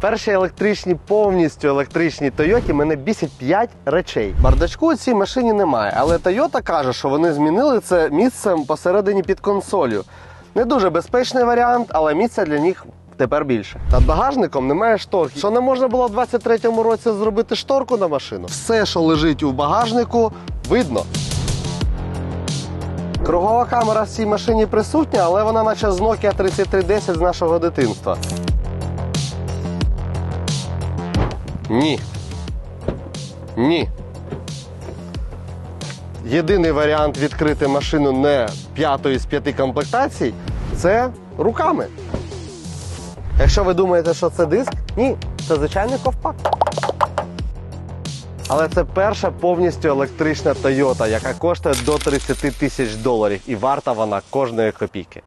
першій електричній, повністю електричній Тойоті мене бісить 5 речей. Бардачку у цій машині немає, але Toyota каже, що вони змінили це місцем посередині під консолью. Не дуже безпечний варіант, але місця для них тепер більше. Над багажником немає шторки. Що не можна було в 23-му році зробити шторку на машину? Все, що лежить у багажнику, видно. Кругова камера в цій машині присутня, але вона наче з Nokia 3310 з нашого дитинства. Ні. Ні. Єдиний варіант відкрити машину не п'ятої з п'яти комплектацій це руками. Якщо ви думаєте, що це диск, ні, це звичайний ковпак. Але це перша повністю електрична Toyota, яка коштує до 30 тисяч доларів, і варта вона кожної копійки.